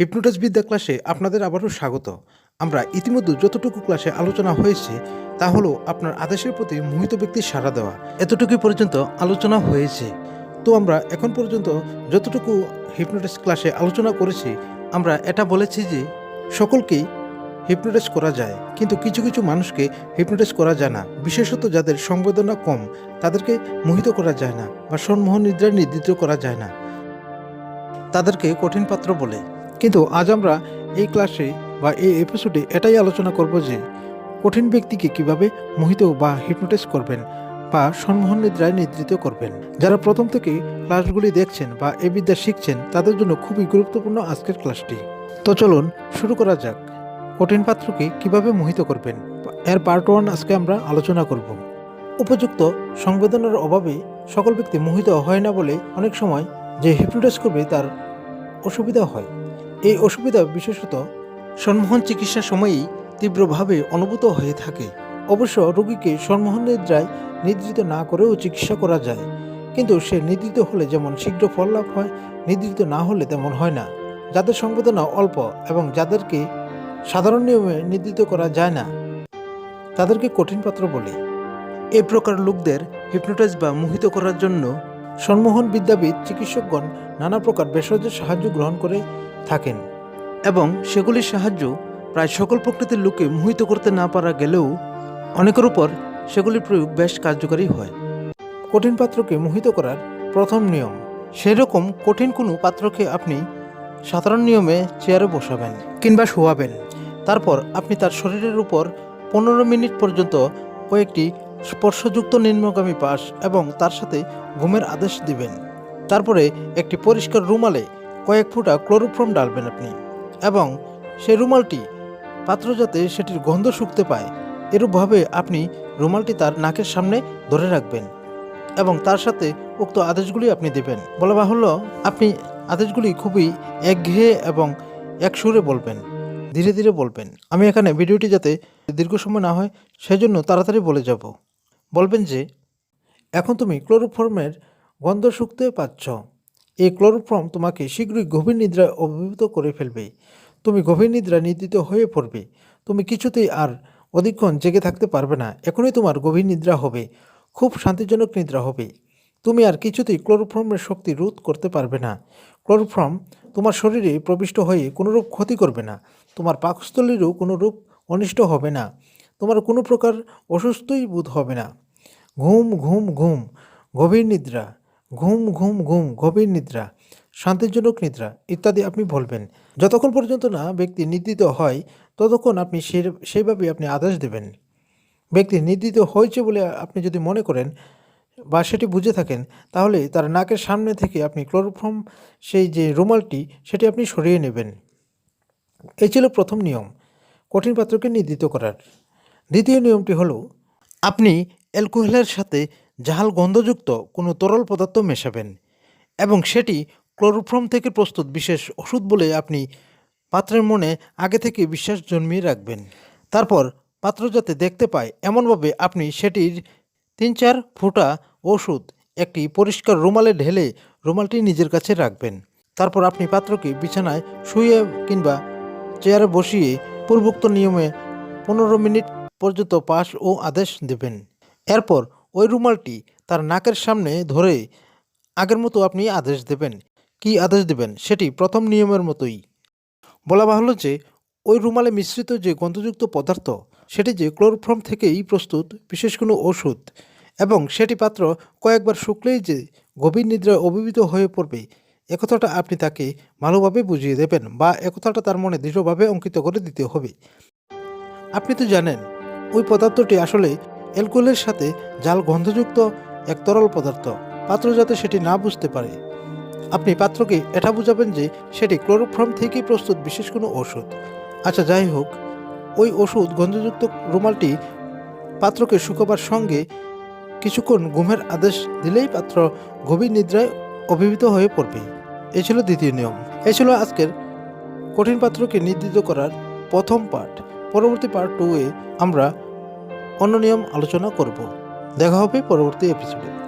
হিপনোটাস বিদ্যা ক্লাসে আপনাদের আবারও স্বাগত। আমরা ইতিমধ্যে যতটুকু ক্লাসে আলোচনা হয়েছে, তা হলো আপনার আদেশের প্রতি মোহিত ব্যক্তির সাড়া দেওয়া। এতটুকু পর্যন্ত আলোচনা হয়েছে। তো আমরা এখন পর্যন্ত যতটুকু হিপনোটাস ক্লাসে আলোচনা করেছি, আমরা এটা বলেছি যে সকলকেই হিপনোটাইজ করা যায়, কিন্তু কিছু কিছু মানুষকে হিপনোটাইজ করা যায় না। বিশেষত যাদের সংবেদনা কম, তাদেরকে মোহিত করা যায় না বা সন্মোহন নিদ্রায় নির্দিষ্ট করা যায় না। তাদেরকে কঠিন পাত্র বলে। কিন্তু আজ আমরা এই ক্লাসে বা এই এপিসোডে এটাই আলোচনা করব যে কঠিন ব্যক্তিকে কীভাবে মোহিত বা হিপনোটাইজ করবেন বা সন্মোহন নিদ্রায় নিদ্রিত করবেন। যারা প্রথম থেকে ক্লাসগুলি দেখছেন বা এ বিদ্যা শিখছেন, তাদের জন্য খুবই গুরুত্বপূর্ণ আজকের ক্লাসটি তো চলুন শুরু করা যাক। কঠিন পাত্রকে কীভাবে মোহিত করবেন? এর পার্ট ওয়ান আজকে আমরা আলোচনা করব। উপযুক্ত সংবেদনার অভাবে সকল ব্যক্তি মোহিত হয় না বলে অনেক সময় যে হিপনোটাইজ করবে তার অসুবিধা হয়। এই অসুবিধা বিশেষত সন্মোহন চিকিৎসার সময়ই তীব্রভাবে অনুভূত হয়ে থাকে। অবশ্য রোগীকে সন্মোহন নিদ্রায় নিদ্রিত না করেও চিকিৎসা করা যায়। কিন্তু সে নিদ্রিত হলে যেমন শীঘ্র ফল লাভ হয়, নিদ্রিত না হলে তেমন হয় না। যাদের সংবেদনা অল্প এবং যাদেরকে সাধারণ নিয়মে নির্দিত করা যায় না, তাদেরকে কঠিন পাত্র বলে। এই প্রকার লোকদের হিপনোটাইজ বা মোহিত করার জন্য সন্মোহন বিদ্যাবিদ চিকিৎসকগণ নানা প্রকার ভেষজ সাহায্য গ্রহণ করে থাকেন। এবং সেগুলির সাহায্য প্রায় সকল প্রকৃতির লোকে মোহিত করতে না পারা গেলেও অনেকের উপর সেগুলির প্রয়োগ বেশ কার্যকরী হয়। কঠিন পাত্রকে মোহিত করার প্রথম নিয়ম সেই রকম কঠিন কোনো পাত্রকে আপনি সাধারণ নিয়মে চেয়ারে বসাবেন কিংবা শোয়াবেন। তারপর আপনি তার শরীরের উপর পনেরো মিনিট পর্যন্ত কয়েকটি স্পর্শযুক্ত নিম্নগামী পাশ এবং তার সাথে ঘুমের আদেশ দিবেন। তারপরে একটি পরিষ্কার রুমালে কয়েক ফুটা ক্লোরোফর্ম ডালবেন আপনি এবং সেই রুমালটি পাত্র যাতে সেটির গন্ধ শুকতে পায়, এরূপভাবে আপনি রুমালটি তার নাকের সামনে ধরে রাখবেন এবং তার সাথে উক্ত আদেশগুলি আপনি দেবেন। বলা বাহুল্য, আপনি আদেশগুলি খুবই একঘেয়ে এবং এক সুরে বলবেন, ধীরে ধীরে বলবেন। আমি এখানে ভিডিওটি যাতে দীর্ঘ সময় না হয়, সেজন্য তাড়াতাড়ি বলে যাব। বলবেন যে, এখন তুমি ক্লোরোফর্মের গন্ধ শুকতে পাচ্ছ। এই ক্লোরোফর্ম তোমাকে শীঘ্রই গভীর নিদ্রায় অভিভূত করে ফেলবে। তুমি গভীর নিদ্রা নিদ্রিত হয়ে পড়বে। তুমি কিছুতেই আর অধিকক্ষণ জেগে থাকতে পারবে না। এখনই তোমার গভীর নিদ্রা হবে। খুব শান্তিজনক নিদ্রা হবে। তুমি আর কিছুতেই ক্লোরোফর্মের শক্তি রোধ করতে পারবে না। ক্লোরোফর্ম তোমার শরীরে প্রবিষ্ট হয়ে কোনোরূপ ক্ষতি করবে না। তোমার পাকস্থলীরও কোনো রূপ অনিষ্ট হবে না। তোমার কোনো প্রকার অসুস্থই বোধ হবে না। ঘুম ঘুম ঘুম, গভীর নিদ্রা। ঘুম ঘুম ঘুম, গভীর নিদ্রা, শান্তিজনক নিদ্রা ইত্যাদি আপনি বলবেন যতক্ষণ পর্যন্ত না ব্যক্তি নিদ্রিত হয়, ততক্ষণ আপনি সে সেইভাবে আপনি আদেশ দেবেন। ব্যক্তি নির্দিত হয়েছে বলে আপনি যদি মনে করেন বা সেটি বুঝে থাকেন, তাহলে তার নাকের সামনে থেকে আপনি ক্লোরোফর্ম, সেই যে রুমালটি, সেটি আপনি সরিয়ে নেবেন। এই ছিল প্রথম নিয়ম, কঠিন পাত্রকে নির্দিত করার। দ্বিতীয় নিয়মটি হলো, আপনি অ্যালকোহলের সাথে জাহাল গন্ধযুক্ত কোনো তরল পদার্থ মেশাবেন এবং সেটি ক্লোরোফর্ম থেকে প্রস্তুত বিশেষ ওষুধ বলে আপনি পাত্রের মনে আগে থেকে বিশ্বাস জন্মিয়ে রাখবেন। তারপর পাত্র যাতে দেখতে পায়, এমনভাবে আপনি সেটির তিন চার ফোঁটা ওষুধ, একটি পরিষ্কার রুমালে ঢেলে রুমালটি নিজের কাছে রাখবেন। তারপর আপনি পাত্রকে বিছানায় শুয়ে কিংবা চেয়ারে বসিয়ে পূর্বোক্ত নিয়মে পনেরো মিনিট পর্যন্ত পাশ ও আদেশ দেবেন। এরপর ওই রুমালটি তার নাকের সামনে ধরে আগের মতো আপনি আদেশ দেবেন। কি আদেশ দেবেন? সেটি প্রথম নিয়মের মতোই। বলা বাহুল্য যে, ওই রুমালে মিশ্রিত যে গন্ধযুক্ত পদার্থ, সেটি যে ক্লোরোফর্ম থেকেই প্রস্তুত, বিশেষ কোনো ওষুধ, এবং সেটি পাত্র কয়েকবার শুকলেই যে গভীর নিদ্রায় অভিভূত হয়ে পড়বে একথাটা আপনি তাকে ভালোভাবে বুঝিয়ে দেবেন বা একথাটা তার মনে দৃঢ়ভাবে অঙ্কিত করে দিতে হবে। আপনি তো জানেন, ওই পদার্থটি আসলে অ্যালকোহলের সাথে জাল গন্ধযুক্ত এক তরল পদার্থ। পাত্র যাতে সেটি না বুঝতে পারে। আপনি পাত্রকে এটা বুঝাবেন যে সেটি ক্লোরোফর্ম থেকেই প্রস্তুত, বিশেষ কোনো ওষুধ। আচ্ছা যাই হোক। ওই ওষুধ গন্ধযুক্ত রুমালটি পাত্রকে শুকোবার সঙ্গে কিছুক্ষণ ঘুমের আদেশ দিলেই পাত্র গভীর নিদ্রায় অভিভূত হয়ে পড়বে। এ ছিল দ্বিতীয় নিয়ম। এ ছিল আজকের কঠিন পাত্রকে নির্দিত করার প্রথম পার্ট পরবর্তী পার্ট টু এ আমরা অন্য নিয়ম আলোচনা করব। দেখা হবে পরবর্তী এপিসোডে